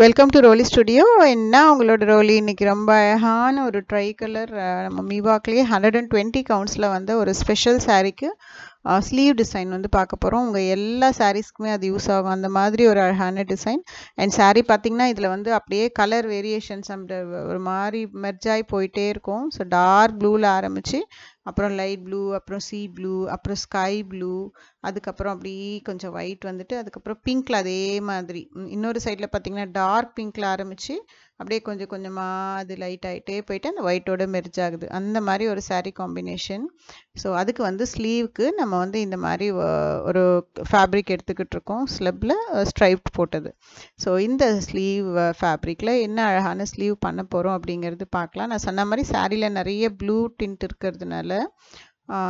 Welcome to ரோலி studio என்ன உங்களோட ரோலி? இன்னைக்கு ரொம்ப அழகான ஒரு ட்ரை கலர் நம்ம மீவாக்லேயே ஹண்ட்ரட் அண்ட் டுவெண்ட்டி கவுண்ட்ஸில் வந்து ஒரு ஸ்பெஷல் சாரீக்கு ஸ்லீவ் டிசைன் வந்து பார்க்க போகிறோம் உங்கள் எல்லா சாரீஸ்க்குமே அது யூஸ் ஆகும். அந்த மாதிரி ஒரு அழகான டிசைன் அண்ட் சாரீ பார்த்தீங்கன்னா இதில் வந்து அப்படியே கலர் வேரியேஷன்ஸ் அப்படி ஒரு மாதிரி மெர்ஜாகி போயிட்டே இருக்கும். ஸோ டார்க் ப்ளூவில் ஆரம்பித்து அப்புறம் லைட் ப்ளூ அப்புறம் சீ ப்ளூ அப்புறம் ஸ்கை ப்ளூ அதுக்கப்புறம் அப்படி கொஞ்சம் ஒயிட் வந்துட்டு அதுக்கப்புறம் பிங்க்ல அதே மாதிரி. இன்னொரு சைடில் பார்த்தீங்கன்னா டார்க் பிங்க்ல ஆரம்பித்து அப்படியே கொஞ்சம் கொஞ்சமாக அது லைட் ஆகிட்டே போயிட்டு அந்த ஒயிட்டோட மெர்ஜ் ஆகுது. அந்த மாதிரி ஒரு சாரீ காம்பினேஷன் ஸோ அதுக்கு வந்து ஸ்லீவுக்கு நம்ம வந்து இந்த மாதிரி ஒரு ஃபேப்ரிக் எடுத்துக்கிட்டு இருக்கோம். ஸ்லெப்பில் ஸ்ட்ரைப் போட்டது. ஸோ இந்த ஸ்லீவ் ஃபேப்ரிக்கில் என்ன அழகான ஸ்லீவ் பண்ண போகிறோம் அப்படிங்கிறது பார்க்கலாம் நான் சொன்ன மாதிரி சாரியில் நிறைய ப்ளூ டிண்ட் இருக்கிறதுனால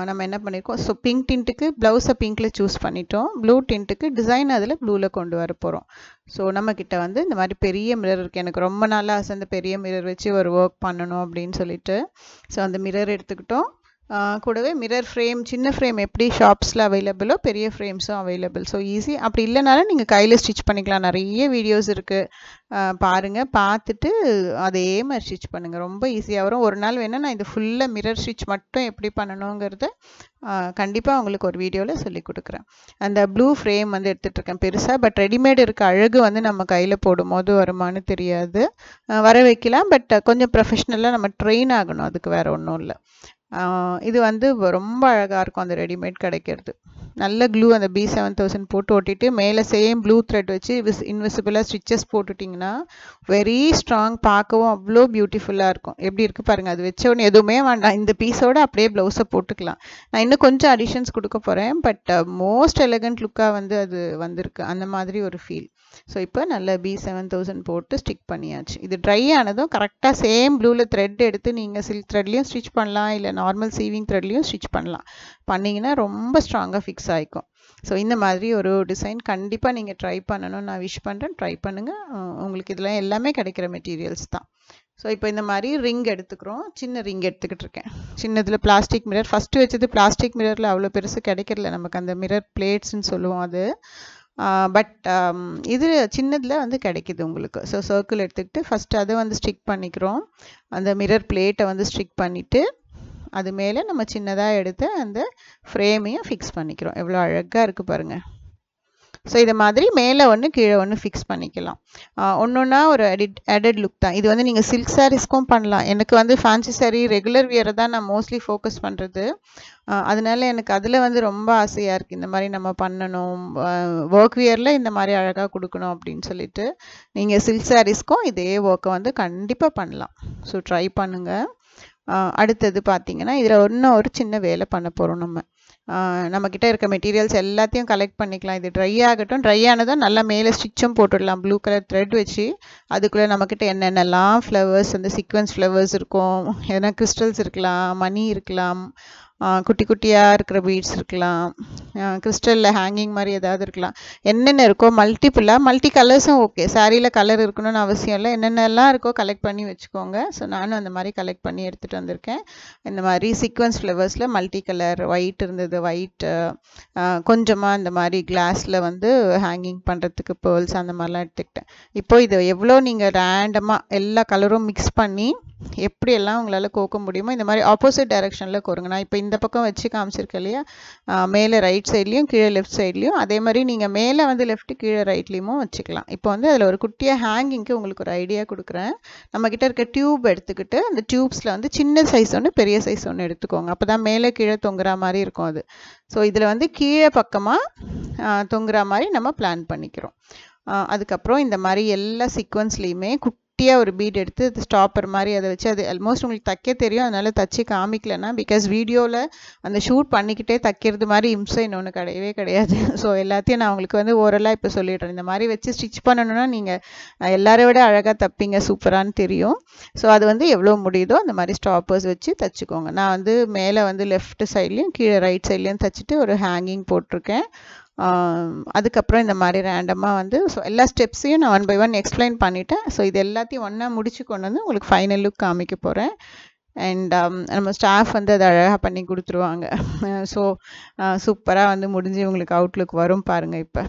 நம்ம என்ன பண்ணியிருக்கோம் ஸோ பிங்க் டிண்ட்டுக்கு ப்ளவுஸை பிங்க்கில் சூஸ் பண்ணிட்டோம். ப்ளூ டிண்ட்டுக்கு டிசைன் அதில் ப்ளூவில் கொண்டு வர போகிறோம் ஸோ நம்மக்கிட்ட வந்து இந்த மாதிரி பெரிய மிரர் இருக்குது எனக்கு ரொம்ப நாளாக ஆசை அந்த பெரிய மிரர் வச்சு ஒரு ஒர்க் பண்ணணும் அப்படின்னு சொல்லிட்டு. ஸோ அந்த மிரர் எடுத்துக்கிட்டோம். கூடவே மிரர் ஃப்ரேம் சின்ன ஃப்ரேம் எப்படி ஷாப்ஸில் அவைலபிளோ பெரிய ஃப்ரேம்ஸும் அவைலபிள் ஸோ ஈஸி அப்படி இல்லைனாலும் நீங்கள் கையில் ஸ்டிச் பண்ணிக்கலாம். நிறைய வீடியோஸ் இருக்குது பாருங்கள் பார்த்துட்டு அதே மாதிரி ஸ்டிச் பண்ணுங்கள் ரொம்ப ஈஸியாக வரும். ஒரு நாள் வேணால் நான் இது ஃபுல்லாக மிரர் ஸ்டிச் மட்டும் எப்படி பண்ணணுங்கிறத கண்டிப்பாக உங்களுக்கு ஒரு வீடியோவில் சொல்லி கொடுக்குறேன். அந்த ப்ளூ ஃப்ரேம் வந்து எடுத்துகிட்ருக்கேன் பெருசாக பட் ரெடிமேடு இருக்க அழகு வந்து நம்ம கையில் போடும்போது வருமானு தெரியாது. வர வைக்கலாம் பட் கொஞ்சம் ப்ரொஃபஷ்னலாக நம்ம ட்ரெயின் ஆகணும். அதுக்கு வேறு ஒன்றும் இல்லை. இது வந்து ரொம்ப அழகாக இருக்கும் அந்த ரெடிமேட் கிடைக்கிறது. நல்ல க்ளூ அந்த பி செவன் தௌசண்ட் போட்டு ஓட்டிட்டு மேலே சேம் ப்ளூ த்ரெட் வச்சு விஸ் இன்விசிபிளாக ஸ்டிச்சஸ் போட்டுட்டிங்கன்னா வெரி ஸ்ட்ராங் பார்க்கவும் அவ்வளோ பியூட்டிஃபுல்லாக இருக்கும். எப்படி இருக்குது பாருங்கள் அது வச்ச உடனே எதுவுமே வேண்டாம். இந்த பீஸோட அப்படியே ப்ளவுஸை போட்டுக்கலாம். நான் இன்னும் கொஞ்சம் அடிஷன்ஸ் கொடுக்க போகிறேன் பட் மோஸ்ட் எலகண்ட் லுக்காக வந்து அது வந்திருக்கு. அந்த மாதிரி ஒரு ஃபீல் ஸோ இப்போ நல்ல பி செவன் தௌசண்ட் போட்டு ஸ்டிக் பண்ணியாச்சு. இது ட்ரை ஆனதும் கரெக்டாக சேம் ப்ளூவில் த்ரெட் எடுத்து நீங்கள் சில்க் த்ரெட்லேயும் ஸ்டிச் பண்ணலாம் இல்லை நார்மல் சீவிங் த்ரெட்லேயும் ஸ்டிச் பண்ணலாம். பண்ணிங்கன்னா ரொம்ப ஸ்ட்ராங்காக ஃபிக்ஸ் ஆகிக்கும் ஸோ இந்த மாதிரி ஒரு டிசைன் கண்டிப்பாக நீங்கள் ட்ரை பண்ணணும்னு நான் விஷ் பண்ணுறேன் ட்ரை பண்ணுங்கள் உங்களுக்கு இதெல்லாம் எல்லாமே கிடைக்கிற மெட்டீரியல்ஸ் தான். ஸோ இப்போ இந்த மாதிரி ரிங் எடுத்துக்கிறோம். சின்ன ரிங் எடுத்துக்கிட்டு இருக்கேன். சின்னதில் பிளாஸ்டிக் மிரர் ஃபஸ்ட்டு வச்சது பிளாஸ்டிக் மிரரில் அவ்வளோ பெருசு கிடைக்கிறல நமக்கு அந்த மிரர் பிளேட்ஸ்ன்னு சொல்லுவோம் அது. பட் இது சின்னதில் வந்து கிடைக்கிது உங்களுக்கு. ஸோ சர்க்கிள் எடுத்துக்கிட்டு ஃபஸ்ட்டு அதை வந்து ஸ்டிக் பண்ணிக்கிறோம். அந்த மிரர் பிளேட்டை வந்து ஸ்டிக் பண்ணிவிட்டு அது மேலே நம்ம சின்னதாக எடுத்து அந்த ஃப்ரேமையும் ஃபிக்ஸ் பண்ணிக்கிறோம். எவ்வளோ அழகாக இருக்குது பாருங்கள் ஸோ இதை மாதிரி மேலே ஒன்று கீழே ஒன்று ஃபிக்ஸ் பண்ணிக்கலாம். ஒன்று ஒன்றா ஒரு அடிட் எடட் லுக் தான். இது வந்து நீங்கள் சில்க் சாரீஸ்க்கும் பண்ணலாம். எனக்கு வந்து ஃபேன்சி சாரீ ரெகுலர் வியரை தான் நான் மோஸ்ட்லி ஃபோக்கஸ் பண்ணுறது அதனால எனக்கு அதில் வந்து ரொம்ப ஆசையாக இருக்குது இந்த மாதிரி நம்ம பண்ணணும். ஒர்க் வியரில் இந்த மாதிரி அழகாக கொடுக்கணும் அப்படின்னு சொல்லிட்டு நீங்கள் சில்க் சாரீஸ்க்கும் இதே ஒர்க்கை வந்து கண்டிப்பாக பண்ணலாம். ஸோ ட்ரை பண்ணுங்கள் அடுத்தது பார்த்திங்கன்னா இதில் இன்னும் ஒரு சின்ன வேலை பண்ண போகிறோம் நம்ம. நம்மக்கிட்ட இருக்க மெட்டீரியல்ஸ் எல்லாத்தையும் கலெக்ட் பண்ணிக்கலாம். இது ட்ரை ஆகட்டும். ட்ரை ஆனதும் நல்லா மேலே ஸ்டிச்சும் போட்டுடலாம். ப்ளூ கலர் த்ரெட் வச்சு அதுக்குள்ளே நம்மக்கிட்ட என்னென்னலாம் ஃப்ளவர்ஸ் அந்த சீக்வன்ஸ் ஃப்ளவர்ஸ் இருக்கும். எதனா கிறிஸ்டல்ஸ் இருக்கலாம் மணி இருக்கலாம். குட்டி குட்டியாக இருக்கிற பீட்ஸ் இருக்கலாம். கிறிஸ்டலில் ஹேங்கிங் மாதிரி ஏதாவது இருக்கலாம். என்னென்ன இருக்கோ மல்டிப்புளாக மல்டி கலர்ஸும் ஓகே சாரியில் கலர் இருக்கணும்னு அவசியம் இல்லை. என்னென்னலாம் இருக்கோ கலெக்ட் பண்ணி வச்சுக்கோங்க. ஸோ நானும் அந்த மாதிரி கலெக்ட் பண்ணி எடுத்துகிட்டு வந்திருக்கேன். இந்த மாதிரி சீக்வன்ஸ் ஃப்ளவர்ஸில் மல்டி கலர் ஒயிட் இருந்தது ஒயிட் கொஞ்சமாக இந்த மாதிரி கிளாஸில் வந்து ஹேங்கிங் பண்ணுறதுக்கு பேர்ல்ஸ் அந்த மாதிரிலாம் எடுத்துக்கிட்டேன். இப்போ இது எவ்வளோ நீங்கள் ரேண்டமாக எல்லா கலரும் மிக்ஸ் பண்ணி எப்படியெல்லாம் உங்களால் கோக்க முடியுமோ இந்த மாதிரி ஆப்போசிட் டைரெக்ஷனில் கோருங்க. நான் இப்போ இந்த பக்கம் வச்சு காமிச்சிருக்கேன் இல்லையா? மேலே ரைட் சைட்லேயும் கீழே லெஃப்ட் சைட்லேயும் அதே மாதிரி நீங்கள் மேலே வந்து லெஃப்ட் கீழே ரைட்லேயுமோ வச்சுக்கலாம். இப்போ வந்து அதில் ஒரு குட்டியாக ஹேங்கிங்க்கு உங்களுக்கு ஒரு ஐடியா கொடுக்குறேன். நம்மக்கிட்ட இருக்க டியூப் எடுத்துக்கிட்டு அந்த டியூப்ஸில் வந்து சின்ன சைஸ் ஒன்று பெரிய சைஸ் ஒன்று எடுத்துக்கோங்க. அப்போ தான் மேலே கீழே தொங்குற மாதிரி இருக்கும் அது. ஸோ இதில் வந்து கீழே பக்கமாக தொங்குற மாதிரி நம்ம பிளான் பண்ணிக்கிறோம். அதுக்கப்புறம் இந்த மாதிரி எல்லா சீக்வன்ஸ்லேயுமே குட் குட்டியாக ஒரு பீட் எடுத்து அது ஸ்டாப்பர் மாதிரி அதை வச்சு அது ஆல்மோஸ்ட் உங்களுக்கு தைக்க தெரியும். அதனால் தச்சு காமிக்கலன்னா பிகாஸ் வீடியோவில் அந்த ஷூட் பண்ணிக்கிட்டே தைக்கிறது மாதிரி இம்சை இன்னொன்று கிடையவே கிடையாது. ஸோ எல்லாத்தையும் நான் உங்களுக்கு வந்து ஓரலாக இப்போ சொல்லிடுறேன். இந்த மாதிரி வச்சு ஸ்டிச் பண்ணணும்னா நீங்கள் எல்லாரை விட அழகாக தைப்பீங்க. சூப்பரானு தெரியும். ஸோ அது வந்து எவ்வளோ முடியுதோ அந்த மாதிரி ஸ்டாப்பர்ஸ் வச்சு தைச்சிக்கோங்க. நான் வந்து மேலே வந்து லெஃப்ட் சைட்லேயும் கீழே ரைட் சைட்லேயும் தைச்சிட்டு ஒரு ஹேங்கிங் போட்டிருக்கேன். அதுக்கப்புறம் இந்த மாதிரி ரேண்டமாக வந்து ஸோ எல்லா ஸ்டெப்ஸையும் நான் ஒன் பை ஒன் எக்ஸ்பிளைன் பண்ணிவிட்டேன் ஸோ இது எல்லாத்தையும் ஒன்றா முடிச்சு கொண்டு வந்து உங்களுக்கு ஃபைனல் லுக் காமிக்க போகிறேன் அண்ட் நம்ம ஸ்டாஃப் வந்து அதை அழகாக பண்ணி கொடுத்துருவாங்க. ஸோ சூப்பராக வந்து முடிஞ்சு உங்களுக்கு அவுட்லுக் வரும் பாருங்கள் இப்போ.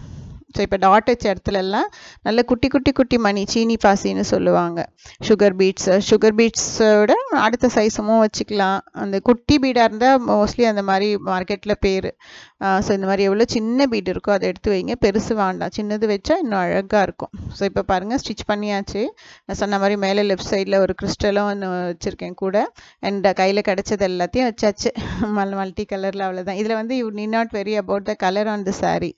ஸோ இப்போ டாட் வச்ச இடத்துலலாம் நல்ல குட்டி குட்டி குட்டி மணி சீனி பாசின்னு சொல்லுவாங்க. சுகர் பீட்ஸ் சுகர் பீட்ஸோட அடுத்த சைஸும் வச்சுக்கலாம். அந்த குட்டி பீடாக இருந்தால் மோஸ்ட்லி அந்த மாதிரி மார்க்கெட்டில் பேர். ஸோ இந்த மாதிரி எவ்வளோ சின்ன பீடு இருக்கோ அதை எடுத்து வைங்க. பெருசு வேண்டாம். சின்னது வச்சா இன்னும் அழகாக இருக்கும். ஸோ இப்போ பாருங்கள் ஸ்டிச் பண்ணியாச்சு. நான் சொன்ன மாதிரி மேலே லெஃப்ட் சைடில் ஒரு கிறிஸ்டலும் ஒன்று வச்சுருக்கேன் கூட. அண்ட் கையில் கிடச்சது எல்லாத்தையும் வச்சாச்சு. மல் மல்டி கலரில் அவ்வளோதான் இதில் வந்து you need not worry about the colour on the sari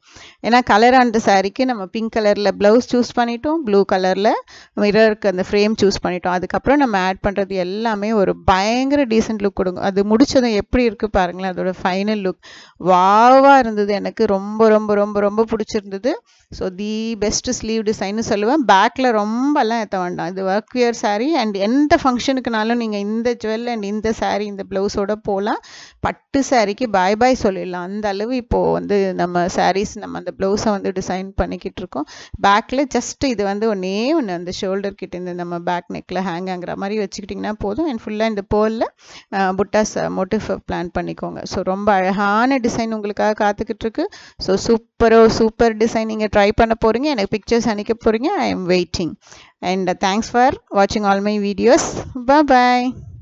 ஏன்னா கலர் ஆன் த சாரீக்கு நம்ம பிங்க் கலரில் ப்ளவுஸ் சூஸ் பண்ணிட்டோம். ப்ளூ கலரில் மிரருக்கு அந்த ஃப்ரேம் சூஸ் பண்ணிட்டோம். அதுக்கப்புறம் நம்ம ஆட் பண்ணுறது எல்லாமே ஒரு பயங்கர டீசென்ட் லுக் கொடுங்க. அது முடிச்சதும் எப்படி இருக்குது பாருங்களேன். அதோட ஃபைனல் லுக் வாவாக இருந்தது. எனக்கு ரொம்ப ரொம்ப ரொம்ப ரொம்ப பிடிச்சிருந்தது. ஸோ தி பெஸ்ட் ஸ்லீவ் டிசைன்னு சொல்லுவேன். பேக்கில் ரொம்பலாம் ஏற்ற வேண்டாம். இது ஒர்க் வியர் சாரீ அண்ட் எந்த ஃபங்க்ஷனுக்குனாலும் நீங்கள் இந்த ஜுவல் அண்ட் இந்த சாரீ இந்த ப்ளவுஸோட போகலாம் பட்டு சாரீக்கு பாய் பாய் சொல்லிடலாம். அந்த அளவு இப்போது வந்து நம்ம சாரீஸ் நம்ம அந்த ப்ளவுஸை வந்து டிசைன் பண்ணிக்கிட்டு இருக்கோம் பேக்கில் ஜஸ்ட் இது வந்து ஒன்றே ஒன்று அந்த ஷோல்டர் கிட்டேருந்து நம்ம பேக் நெக்கில் ஹேங் ஆகிற மாதிரி வச்சுக்கிட்டிங்கன்னா போதும். அண்ட் ஃபுல்லாக இந்த போலில் புட்டாஸ் மோட்டிஃப் பிளான் பண்ணிக்கோங்க. ஸோ ரொம்ப அழகான டிசைன் உங்களுக்காக காத்துக்கிட்டு இருக்கு ஸோ சூப்பரோ சூப்பர் டிசைன் நீங்கள் ட்ரை பண்ண போகிறீங்க எனக்கு பிக்சர்ஸ் அனுப்ப போகிறீங்க I am waiting and thanks for வாட்சிங் ஆல் மை வீடியோஸ் பாய்